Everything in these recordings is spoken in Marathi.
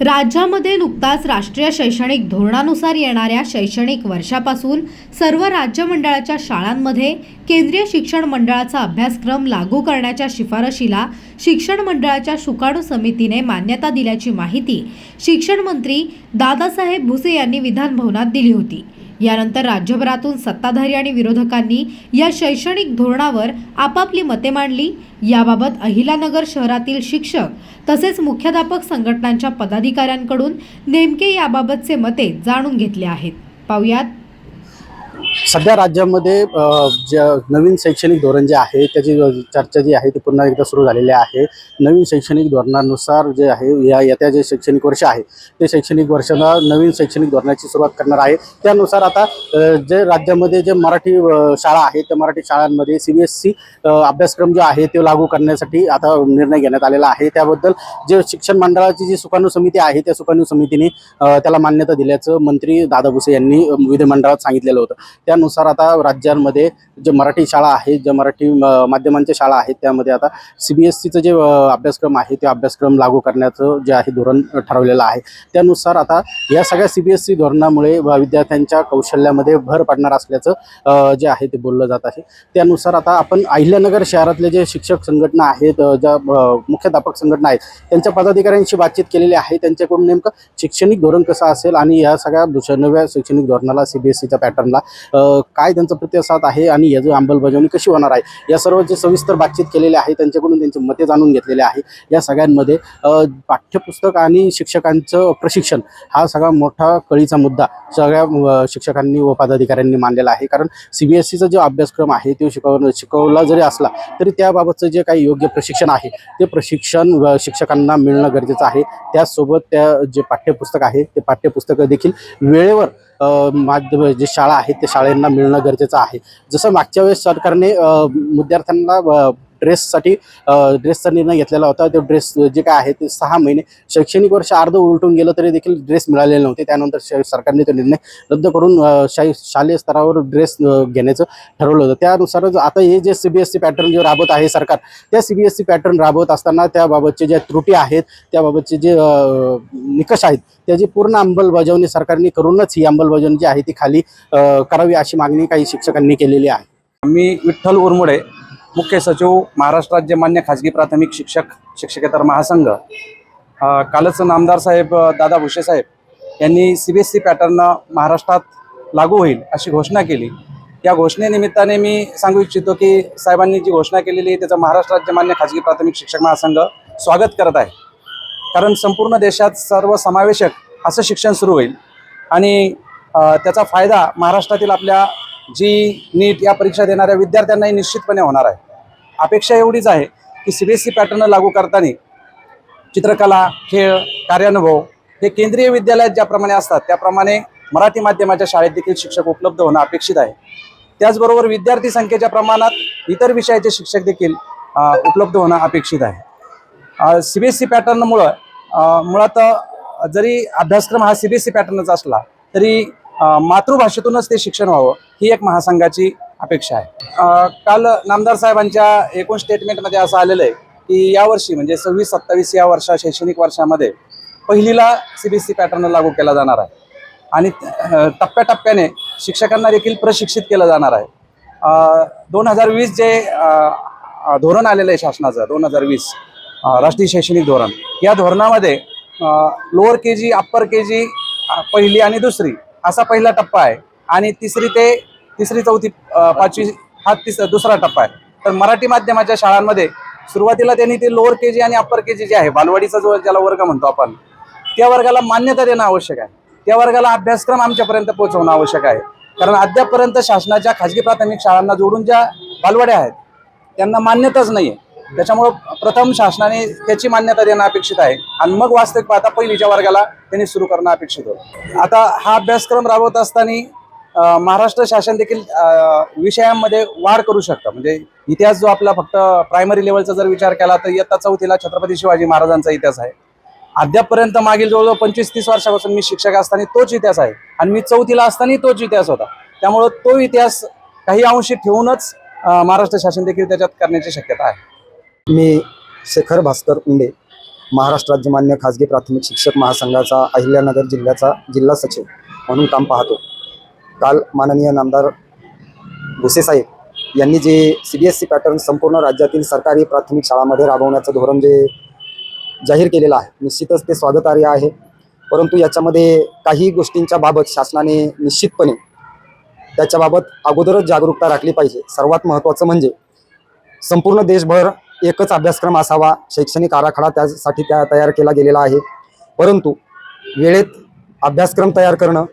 राज्यामध्ये नुकताच राष्ट्रीय शैक्षणिक धोरणानुसार येणाऱ्या शैक्षणिक वर्षापासून सर्व राज्य मंडळाच्या शाळांमध्ये केंद्रीय शिक्षण मंडळाचा अभ्यासक्रम लागू करण्याच्या शिफारशीला शिक्षण मंडळाच्या शुकाणू समितीने मान्यता दिल्याची माहिती शिक्षण मंत्री दादासाहेब भुसे यांनी विधानभवनात दिली होती. यानंतर राज्यभरातून सत्ताधारी आणि विरोधकांनी या शैक्षणिक धोरणावर आपापली मते मांडली. याबाबत अहिलानगर शहरातील शिक्षक तसेच मुख्याध्यापक संघटनांच्या पदाधिकाऱ्यांकडून नेमके याबाबतचे मते जाणून घेतले आहेत. पाहुयात सध्या राज्यामध्ये जे नवीन शैक्षणिक धोरण जे आहे त्याची चर्चा जी आहे ती पुन्हा एकदा सुरू झालेली आहे. नवीन शैक्षणिक धोरणानुसार जे आहे या येत्या जे शैक्षणिक वर्ष आहे ते शैक्षणिक वर्षाला नवीन शैक्षणिक धोरणाची सुरुवात करणार आहे. त्यानुसार आता जे राज्यामध्ये जे मराठी शाळा आहे त्या मराठी शाळांमध्ये सी बी एस सी अभ्यासक्रम जो आहे तो लागू करण्यासाठी आता निर्णय घेण्यात आलेला आहे. त्याबद्दल जे शिक्षण मंडळाची जी सुकाणू समिती आहे त्या सुकाणू समितीने त्याला मान्यता दिल्याचं मंत्री दादा भुसे यांनी विधिमंडळात सांगितलेलं होतं. त्यानुसार आता राज्यांमध्ये जे मराठी शाळा आहेत ज्या मराठी माध्यमांच्या शाळा आहेत त्यामध्ये आता सी बी एस सीचं जे अभ्यासक्रम आहे ते अभ्यासक्रम लागू करण्याचं जे आहे धोरण ठरवलेलं आहे. त्यानुसार आता या सगळ्या सी बी एस सी धोरणामुळे व विद्यार्थ्यांच्या कौशल्यामध्ये भर पडणार असल्याचं जे आहे ते बोललं जात आहे. त्यानुसार आता आपण अहिल्यानगर शहरातले जे शिक्षक संघटना आहेत ज्या मुख्याध्यापक संघटना आहेत त्यांच्या पदाधिकाऱ्यांशी बातचीत केलेली आहे. त्यांच्याकडून नेमकं शैक्षणिक धोरण कसं असेल आणि या सगळ्या दुसऱ्या नव्या शैक्षणिक धोरणाला सी बी एस सीच्या पॅटर्नला काय त्यांचा प्रतिसाद आहे आणि याची अंमलबजावणी कशी होणार आहे? या सर्व जे सविस्तर बातचीत केलेली आहे त्यांच्याकडून त्यांची मते जाणून घेतलेले आहे. या सगळ्यांमध्ये पाठ्यपुस्तक आणि शिक्षकांचं प्रशिक्षण हा सगळा मोठा कळीचा मुद्दा सगळ्या शिक्षकांनी व पदाधिकाऱ्यांनी मानलेला आहे. कारण सी बी एस सीचा जो अभ्यासक्रम आहे तो शिकवणं शिकवला जरी असला तरी त्याबाबतचं जे काही योग्य प्रशिक्षण आहे ते प्रशिक्षण शिक्षकांना मिळणं गरजेचं आहे. त्याचसोबत त्या जे पाठ्यपुस्तक आहे ते पाठ्यपुस्तकं देखील वेळेवर माध्यम जे शाळा आहेत त्या शाळांना मिळणं गरजेचं आहे. जसं मागच्या वेळेस सरकारने विद्यार्थ्यांना ड्रेससाठी ड्रेसचा निर्णय घेतलेला होता. तो ड्रेस जे काय आहे ते सहा महिने शैक्षणिक वर्ष अर्ध उलटून गेलं तरी देखील ड्रेस मिळालेले नव्हते. त्यानंतर श- सरकारने तो निर्णय रद्द करून शाही शालेय स्तरावर ड्रेस घेण्याचं ठरवलं होतं. त्यानुसारच आता हे जे C B S E pattern जे राबवत आहे सरकार त्या C B S E pattern राबवत असताना त्याबाबतचे ज्या त्रुटी आहेत त्याबाबतचे जे निकष आहेत त्याची पूर्ण अंमलबजावणी सरकारने करूनच ही अंमलबजावणी जी आहे ती खाली करावी अशी मागणी काही शिक्षकांनी केलेली आहे. मी विठ्ठल उरमुडे मुख्य सचिव महाराष्ट्र राज्य मान्य खाजगी प्राथमिक शिक्षक शिक्षकेतर महासंघ. कालच नामदार साहेब दादा भुसे साहेब यांनी C B S E pattern महाराष्ट्रात लागू होईल अशी घोषणा केली. या घोषणेनिमित्ताने मी सांगू इच्छितो की साहेबांनी जी घोषणा केलेली आहे त्याचं महाराष्ट्र राज्य मान्य खाजगी प्राथमिक शिक्षक महासंघ स्वागत करत आहे. कारण संपूर्ण देशात सर्वसमावेशक असं शिक्षण सुरू होईल आणि त्याचा फायदा महाराष्ट्रातील आपल्या जी नीट या परीक्षा देणाऱ्या विद्यार्थ्यांनाही निश्चितपणे होणार आहे. अपेक्षा एवढीच आहे की C B S E pattern लागू करताना चित्रकला खेळ कार्यानुभव हे केंद्रीय विद्यालयात ज्याप्रमाणे असतात त्याप्रमाणे मराठी माध्यमाच्या शाळेत देखील शिक्षक उपलब्ध होणं अपेक्षित आहे. त्याचबरोबर विद्यार्थी संख्येच्या प्रमाणात इतर विषयाचे शिक्षक देखील उपलब्ध होणं अपेक्षित आहे. सी बी एस सी पॅटर्नमुळं मुळात जरी अभ्यासक्रम हा सी बी एस सी पॅटर्नचा असला तरी मातृभाषेतूनच ते शिक्षण व्हावं ही एक महासंघाची अपेक्षा आहे. काल नामदार साहेबांच्या एकूण स्टेटमेंटमध्ये असं आलेलं आहे की यावर्षी म्हणजे सव्वीस सत्तावीस या वर्षा शैक्षणिक वर्षामध्ये पहिलीला C B S E pattern लागू केला जाणार आहे. आणि टप्प्याटप्प्याने शिक्षकांना देखील प्रशिक्षित केलं जाणार आहे. दोन हजार वीस जे धोरण आलेलं आहे शासनाचं दोन हजार वीस राष्ट्रीय शैक्षणिक धोरण या धोरणामध्ये लोअर के जी अप्पर के जी पहिली आणि दुसरी असा पहिला टप्पा आहे. आणि तिसरी ते तिसरी चौथी पाचवी हा तिस दुसरा टप्पा आहे. तर मराठी माध्यमाच्या शाळांमध्ये सुरुवातीला त्यांनी ते लोअर के जी आणि अप्पर के जी जे आहे बालवाडीचा जो ज्याला वर्ग म्हणतो आपण त्या वर्गाला मान्यता देणं आवश्यक आहे. त्या वर्गाला अभ्यासक्रम आमच्यापर्यंत पोहोचवणं आवश्यक आहे. कारण अद्यापपर्यंत शासनाच्या खाजगी प्राथमिक शाळांना जोडून ज्या बालवाड्या आहेत त्यांना मान्यताच नाही आहे त्याच्यामुळं प्रथम शासनाने त्याची मान्यता देणं अपेक्षित आहे. आणि मग वास्तविक पाहता पहिलीच्या वर्गाला त्यांनी सुरू करणं अपेक्षित होतं. आता हा अभ्यासक्रम राबवत असताना महाराष्ट्र शासन देखील विषयांमध्ये वाढ करू शकतं. म्हणजे इतिहास जो आपला फक्त प्रायमरी लेवलचा जर विचार केला तर इयत्ता चौथीला छत्रपती शिवाजी महाराजांचा इतिहास आहे. अद्यापपर्यंत मागील जवळजवळ पंचवीस तीस वर्षापासून मी शिक्षक असताना तोच इतिहास आहे. आणि मी चौथीला असताना तोच इतिहास होता. त्यामुळं तो इतिहास काही अंशी ठेवूनच महाराष्ट्र शासन देखील त्याच्यात करण्याची शक्यता आहे. मी शेखर भास्कर उंडे महाराष्ट्र राज्य मान्य खाजगी प्राथमिक शिक्षक महासंघाचा अहिल्यानगर जिल्ह्याचा जिल्हा सचिव म्हणून काम पाहतो. काल माननीय नामदार भुसेसाहेब यांनी जे C B S E pattern संपूर्ण राज्यातील सरकारी प्राथमिक शाळांमध्ये राबवण्याचं धोरण जे जाहीर केलेलं आहे निश्चितच ते स्वागतार्ह आहे. परंतु याच्यामध्ये काही गोष्टींच्या बाबत शासनाने निश्चितपणे त्याच्याबाबत अगोदरच जागरूकता राखली पाहिजे. सर्वात महत्त्वाचं म्हणजे संपूर्ण देशभर एकच अभ्यासक्रम असावा. शैक्षणिक आराखडा त्यासाठी त्या तयार केला गेलेला आहे. परंतु वेळेत अभ्यासक्रम तयार करणं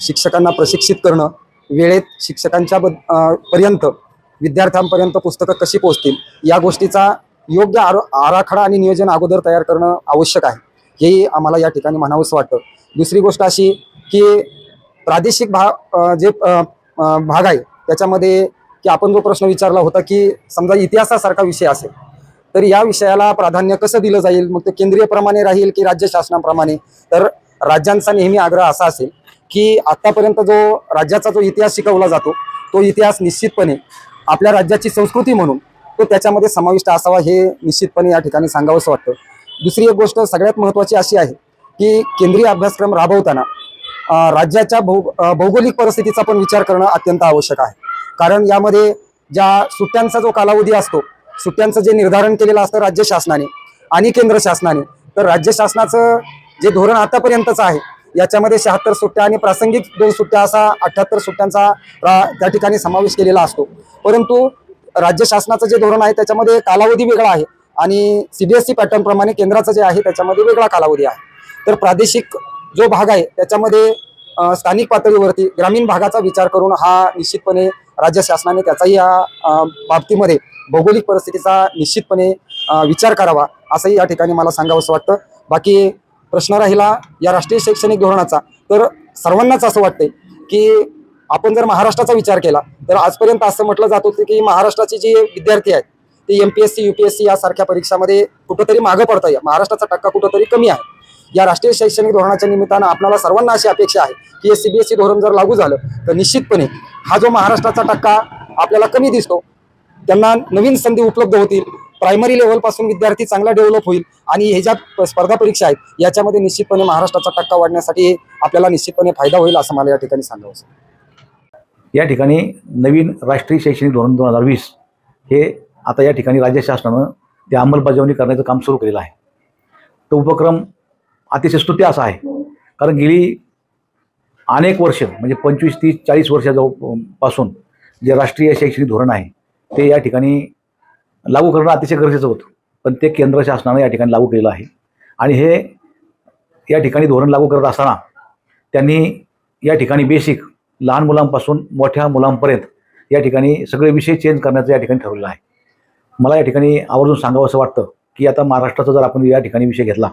शिक्षकांना प्रशिक्षित करणं वेळेत शिक्षकांच्या बद पर्यंत विद्यार्थ्यांपर्यंत पुस्तकं कशी पोहोचतील या गोष्टीचा योग्य आर आराखडा आणि नियोजन अगोदर तयार करणं आवश्यक आहे. हेही आम्हाला या ठिकाणी म्हणावंसं वाटतं. दुसरी गोष्ट अशी की प्रादेशिक भाग जे भाग आहे त्याच्यामध्ये की आपण जो प्रश्न विचारला होता की समजा इतिहासासारखा विषय असेल तर या विषयाला प्राधान्य कसं दिलं जाईल? मग ते केंद्रीय प्रमाणे राहील की राज्य शासनाप्रमाणे? तर राज्यांचा नेहमी आग्रह असा असेल की आतापर्यंत जो राज्याचा जो इतिहास शिकवला जातो तो इतिहास निश्चितपणे आपल्या राज्याची संस्कृती म्हणून तो त्याच्यामध्ये समाविष्ट असावा हे निश्चितपणे या ठिकाणी सांगावंसं वाटतं. दुसरी एक गोष्ट सगळ्यात महत्त्वाची अशी आहे की केंद्रीय अभ्यासक्रम राबवताना राज्याच्या भौ भौगोलिक परिस्थितीचा पण विचार करणं अत्यंत आवश्यक आहे. कारण यामध्ये ज्या सुट्ट्यांचा जो कालावधी असतो सुट्ट्यांचं जे निर्धारण केलेलं असतं राज्य शासनाने आणि केंद्र शासनाने तर राज्य शासनाचं जे धोरण आतापर्यंतचं आहे याच्यामध्ये शहात्तर सुट्ट्या आणि प्रासंगिक दोन सुट्ट्या असा अठ्ठ्याहत्तर सुट्ट्यांचा रा- त्या ठिकाणी समावेश केलेला असतो. परंतु राज्य शासनाचं जे धोरण आहे त्याच्यामध्ये कालावधी वेगळा आहे आणि सीबीएसई पॅटर्न प्रमाणे केंद्राचं जे आहे त्याच्यामध्ये वेगळा कालावधी आहे. तर प्रादेशिक जो भाग आहे त्याच्यामध्ये स्थानिक पातळीवरती ग्रामीण भागाचा विचार करून हा निश्चितपणे राज्य शासनाने त्याचाही या बाबतीमध्ये भौगोलिक परिस्थितीचा निश्चितपणे विचार करावा असंही या ठिकाणी मला सांगावंसं वाटतं. बाकी प्रश्न राहिला या राष्ट्रीय शैक्षणिक धोरणाचा तर सर्वांनाच असं वाटते की आपण जर महाराष्ट्राचा विचार केला तर आजपर्यंत असं म्हटलं जात होतं की महाराष्ट्राचे जे विद्यार्थी आहेत ते M P S C U P S C यासारख्या परीक्षामध्ये कुठंतरी मागं पडता आहे महाराष्ट्राचा टक्का कुठंतरी कमी आहे. या राष्ट्रीय शैक्षणिक धोरणाच्या निमित्तानं आपल्याला सर्वांना अशी अपेक्षा आहे की हे सीबीएसई धोरण जर लागू झालं तर निश्चितपणे हा जो महाराष्ट्राचा टक्का आपल्याला कमी दिसतो त्यांना नवीन संधी उपलब्ध होतील प्रायमरी लेवलपासून विद्यार्थी चांगला डेव्हलप होईल आणि हे ज्या स्पर्धा परीक्षा आहेत याच्यामध्ये निश्चितपणे महाराष्ट्राचा टक्का वाढण्यासाठी आपल्याला निश्चितपणे फायदा होईल असं मला या ठिकाणी सांगावं या ठिकाणी नवीन राष्ट्रीय शैक्षणिक धोरण दोन हजार वीस हे आता या ठिकाणी राज्य शासनानं ते अंमलबजावणी करण्याचं काम सुरू केलेलं आहे. तो उपक्रम अतिशय स्तुत्य असा आहे. कारण गेली अनेक वर्ष म्हणजे पंचवीस तीस चाळीस वर्षाजवळपासून जे राष्ट्रीय शैक्षणिक धोरण आहे ते या ठिकाणी लागू करणं अतिशय गरजेचं होतं. पण ते केंद्र शासनानं या ठिकाणी लागू केलेलं आहे. आणि हे या ठिकाणी धोरण लागू करत असताना त्यांनी या ठिकाणी बेसिक लहान मुलांपासून मोठ्या मुलांपर्यंत या ठिकाणी सगळे विषय चेंज करण्याचं या ठिकाणी ठरवलेलं आहे. मला या ठिकाणी आवर्जून सांगावं असं वाटतं की आता महाराष्ट्राचा जर आपण या ठिकाणी विषय घेतला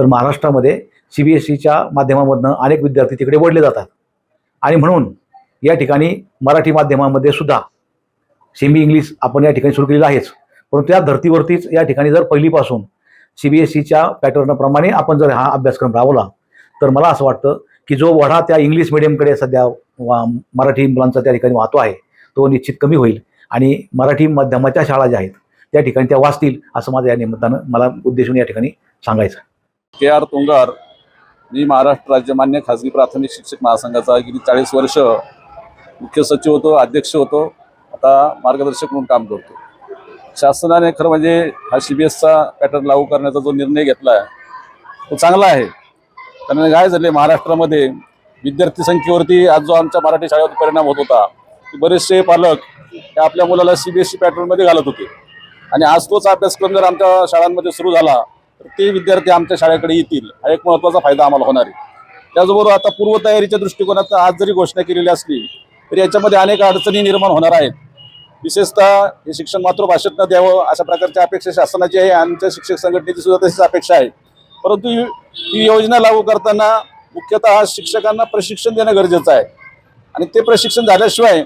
तर महाराष्ट्रामध्ये सी बी एस सीच्या माध्यमामधनं अनेक विद्यार्थी तिकडे वळले जातात. आणि म्हणून या ठिकाणी मराठी माध्यमामध्ये सुद्धा सेमी इंग्लिश आपण या ठिकाणी सुरू केलेलं आहेच. परंतु त्या धर्तीवरतीच या ठिकाणी जर पहिलीपासून सी बी एस सीच्या पॅटर्नप्रमाणे आपण जर हा अभ्यासक्रम राबवला तर मला असं वाटतं की जो वढा त्या इंग्लिश मिडियमकडे सध्या वा मराठी मुलांचा त्या ठिकाणी वाहतो आहे तो निश्चित कमी होईल. आणि मराठी माध्यमाच्या शाळा ज्या आहेत त्या ठिकाणी त्या वाचतील असं माझं या निमित्तानं मला उद्देशून या ठिकाणी सांगायचं के आर तुंगार मी महाराष्ट्र राज्य मान्य खाजगी प्राथमिक शिक्षक महासंघाचा गेली चाळीस वर्ष मुख्य सचिव होतो अध्यक्ष होतो आता मार्गदर्शक म्हणून काम करतो. शासनाने खरं म्हणजे हा सी बी एसचा पॅटर्न लागू करण्याचा जो निर्णय घेतला आहे तो चांगला आहे. कारण काय झाले महाराष्ट्रामध्ये विद्यार्थी संख्येवरती आज जो आमच्या मराठी शाळेवर परिणाम होत होता बरेचसे पालक हे आपल्या मुलाला सी बी एस सी पॅटर्नमध्ये घालत होते. आणि आज तोच अभ्यासक्रम जर आमच्या शाळांमध्ये सुरू झाला तर ते विद्यार्थी आमच्या शाळेकडे येतील. हा एक महत्त्वाचा फायदा आम्हाला होणार आहे. त्याचबरोबर आता पूर्वतयारीच्या दृष्टिकोनात आज जरी घोषणा केलेली असली तरी याच्यामध्ये अनेक अडचणी निर्माण होणार आहेत. विशेषतः हे शिक्षण मातृभाषेतनं द्यावं अशा प्रकारच्या अपेक्षा शासनाची आहे आमच्या शिक्षक संघटनेची सुद्धा तशीच अपेक्षा आहे. परंतु ही योजना लागू करताना मुख्यतः शिक्षकांना प्रशिक्षण देणं गरजेचं आहे. आणि ते प्रशिक्षण झाल्याशिवाय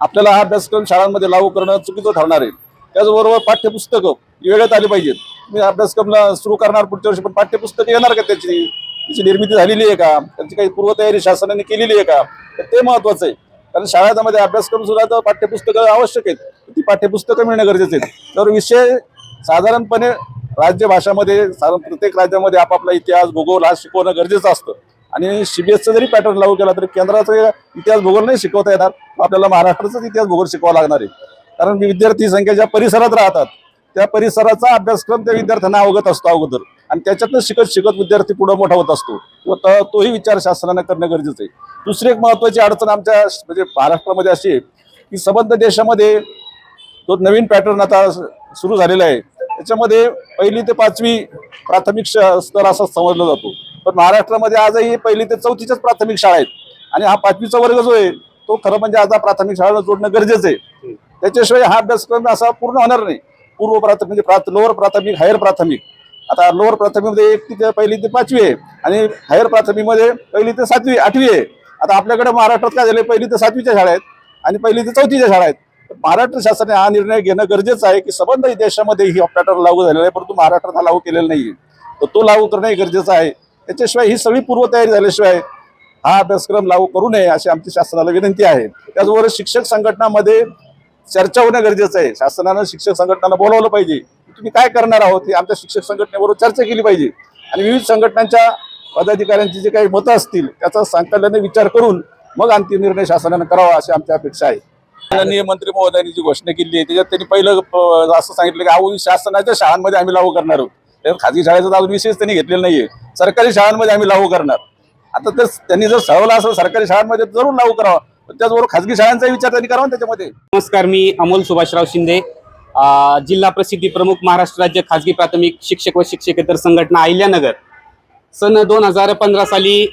आपल्याला हा अभ्यासक्रम शाळांमध्ये लागू करणं चुकीचं ठरणार आहे. त्याचबरोबर पाठ्यपुस्तकं वेळेत आली पाहिजेत. मी अभ्यासक्रमला सुरू करणार पुढच्या वर्षी पण पाठ्यपुस्तकं येणार का त्याची? त्याची निर्मिती झालेली आहे का? त्याची काही पूर्वतयारी शासनाने केलेली आहे का? तर ते महत्वाचं आहे. कारण शाळेमध्ये अभ्यासक्रम सुद्धा तर पाठ्यपुस्तकं आवश्यक आहेत. ती पाठ्यपुस्तकं मिळणं गरजेचं आहे. तर विषय साधारणपणे राज्यभाषामध्ये साधारण प्रत्येक राज्यामध्ये आपापला इतिहास भूगोल हा शिकवणं गरजेचं असतं. आणि सीबीएसचा जरी पॅटर्न लागू केला तरी केंद्राचा इतिहास भूगोल नाही शिकवता येणार. आपल्याला महाराष्ट्राचाच इतिहास भूगोल शिकवा लागणार आहे. कारण विद्यार्थी संख्या ज्या परिसरात राहतात त्या परिसराचा अभ्यासक्रम त्या विद्यार्थ्यांना अवगत असतो अगोदर. आणि त्याच्यातनं शिकत शिकत विद्यार्थी पुढे मोठा होत असतो. व तोही विचार शासनानं करणं गरजेचं आहे. दुसरी एक महत्वाची अडचण आमच्या म्हणजे महाराष्ट्रामध्ये अशी आहे की संबंध देशामध्ये तो नवीन पॅटर्न आता सुरू झालेला आहे त्याच्यामध्ये पहिली ते पाचवी प्राथमिक श- स्तर असा समजला जातो. पण महाराष्ट्रामध्ये आजही पहिली ते चौथीच्याच प्राथमिक शाळा आहेत. आणि हा पाचवीचा वर्ग जो आहे तो खरं म्हणजे आता प्राथमिक शाळेला जोडणं गरजेचं आहे. त्याच्याशिवाय हा अभ्यासक्रम असा पूर्ण होणार नाही. पूर्व प्राथमिक म्हणजे प्राथ लोअर प्राथमिक हायर प्राथमिक. आता लोअर प्राथमिकमध्ये एक ते पहिली ते पाचवी आहे आणि हायर प्राथमिकमध्ये पहिली ते सातवी आठवी आहे. आता आपल्याकडे महाराष्ट्रात काय झालं पहिली ते सातवीच्या शाळा आहेत आणि पहिली ते चौथीच्या शाळा आहेत. महाराष्ट्र शासनाने हा निर्णय घेणं गरजेचं आहे की संबंध देशामध्ये ही ऑपरेटर लागू झालेला आहे परंतु महाराष्ट्रात हा लागू केलेला नाही तर तो लागू करणं गरजेचं आहे. त्याच्याशिवाय ही सगळी पूर्वतयारी झाल्याशिवाय हा अभ्यासक्रम लागू करू नये अशी आमची शासनाला विनंती आहे. त्याचबरोबर शिक्षक संघटनामध्ये चर्चा होणं गरजेचं आहे. शासनानं शिक्षक संघटनाला बोलावलं पाहिजे. तुम्ही काय करणार आहोत हे आमच्या शिक्षक संघटनेबरोबर चर्चा केली पाहिजे. आणि विविध संघटनांच्या पदाधिकाऱ्यांची जे काही मतं असतील त्याचा सांकल्याने विचार करून मग अंतिम निर्णय शासनानं करावा अशी आमची अपेक्षा आहे. माननीय मंत्री महोदयांनी जी घोषणा केली आहे त्याच्यात त्यांनी पहिलं असं सांगितलं की अहो शासनाच्या शाळांमध्ये आम्ही लागू करणार आहोत. त्यात खाजगी शाळेचा अजून विशेष त्यांनी घेतलेला नाहीये. सरकारी शाळांमध्ये आम्ही लागू करणार. आता तर त्यांनी जर ठरवलं असेल सरकारी शाळांमध्ये जरूर लागू करावा. त्याचबरोबर खाजगी शाळांचा विचार त्यांनी करावा ना त्याच्यामध्ये. नमस्कार मी अमोल सुभाषराव शिंदे. जिल्हा प्रसिद्धी प्रमुख महाराष्ट्र राज्य खाजगी प्राथमिक शिक्षक व शिक्षकेतर संघटना अहिल्यानगर. सन दोन हजार पंधरा साली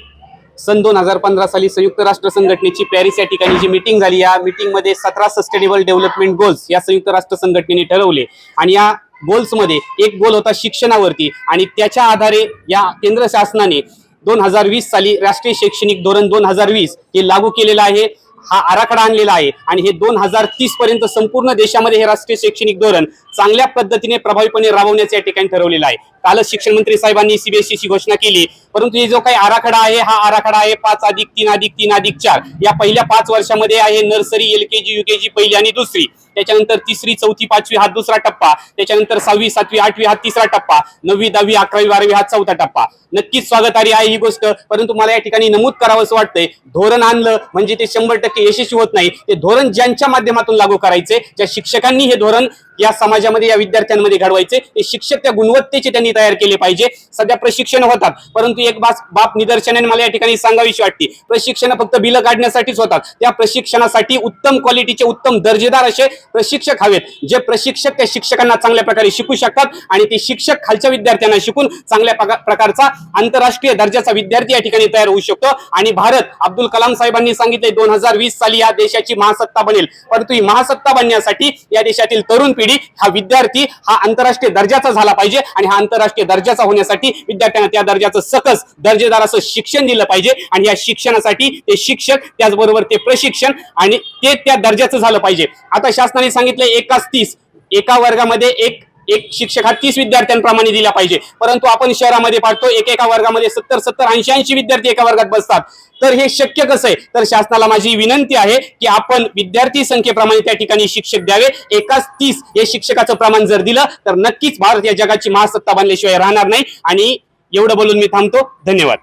सन दोन हजार पंधरा साली संयुक्त राष्ट्र संघटनेची पॅरिस या ठिकाणी जी मीटिंग झाली या मीटिंगमध्ये सतरा सस्टेनेबल डेव्हलपमेंट गोल्स या संयुक्त राष्ट्र संघटनेने ठरवले. आणि या गोल्समध्ये एक गोल होता शिक्षणावरती आणि त्याच्या आधारे या केंद्र शासनाने दोन हजार वीस साली राष्ट्रीय शैक्षणिक धोरण दोन हजार वीस हे लागू केलेलं आहे. हा आराखडा आणलेला आहे. आणि हे दोन हजार तीस पर्यंत संपूर्ण देशामध्ये हे राष्ट्रीय शैक्षणिक धोरण चांगल्या पद्धतीने प्रभावीपणे राबवण्याचे या ठिकाणी ठरवलेलं आहे. कालच शिक्षण मंत्री साहेबांनी सीबीएसईची घोषणा केली. परंतु हे जो काही आराखडा आहे हा आराखडा आहे पाच अधिक तीन अधिक तीन अधिक चार. या पहिल्या पाच वर्षामध्ये आहे nursery L K G U पहिली आणि दुसरी. त्याच्यानंतर तिसरी चौथी पाचवी हा दुसरा टप्पा. त्याच्यानंतर सहावी सातवी आठवी हा तिसरा टप्पा. नववी दहावी अकरावी बारावी हा चौथा टप्पा. नक्कीच स्वागतारी आहे ही गोष्ट. परंतु मला या ठिकाणी नमूद करावं असं वाटतंय धोरण आणलं म्हणजे ते शंभर टक्के यशस्वी होत नाही ते धोरण ज्यांच्या माध्यमातून लागू करायचे ज्या शिक्षकांनी हे धोरण या समाजामध्ये या विद्यार्थ्यांमध्ये घडवायचे ते शिक्षक त्या गुणवत्तेचे त्यांनी तयार केले पाहिजे. सध्या प्रशिक्षण होतात परंतु एक बास बाप निदर्शनाने मला या ठिकाणी सांगावीशी वाटते. प्रशिक्षण फक्त बिलं काढण्यासाठीच होतात. त्या प्रशिक्षणासाठी उत्तम क्वालिटीचे उत्तम दर्जेदार असे प्रशिक्षक हवेत जे प्रशिक्षक त्या शिक्षकांना चांगल्या प्रकारे शिकू शकतात आणि ते शिक्षक खालच्या विद्यार्थ्यांना शिकून चांगल्या प्रकारचा आंतरराष्ट्रीय दर्जाचा विद्यार्थी या ठिकाणी तयार होऊ शकतो. आणि भारत अब्दुल कलाम साहेबांनी सांगितले दोन हजार वीस साली या देशाची महासत्ता बनेल. परंतु ही महासत्ता बनण्यासाठी या देशातील तरुण पिढी हा विद्यार्थी हा आंतरराष्ट्रीय दर्जाचा झाला पाहिजे आणि हा आंतरराष्ट्रीय दर्जाचा होण्यासाठी विद्यार्थ्यांना त्या दर्जाचं सकस दर्जेदार असं शिक्षण दिलं पाहिजे आणि या शिक्षणासाठी ते शिक्षक त्याचबरोबर ते प्रशिक्षण आणि ते त्या दर्जाचं झालं पाहिजे. आता शासनाने सांगितलं एकाच तीस एका वर्गामध्ये एक एक शिक्षक हा तीस विद्यार्थ्यांप्रमाणे दिला पाहिजे. परंतु आपण शहरामध्ये पाहतो एकेका वर्गामध्ये सत्तर सत्तर ऐंशी ऐंशी विद्यार्थी एका वर्गात बसतात. तर हे शक्य कसं आहे? तर शासनाला माझी विनंती आहे की आपण विद्यार्थी संख्येप्रमाणे त्या ठिकाणी शिक्षक द्यावे. एकाच तीस हे शिक्षकाचं प्रमाण जर दिलं तर नक्कीच भारत या जगाची महासत्ता बनल्याशिवाय राहणार नाही. आणि एवढं बोलून मी थांबतो. धन्यवाद.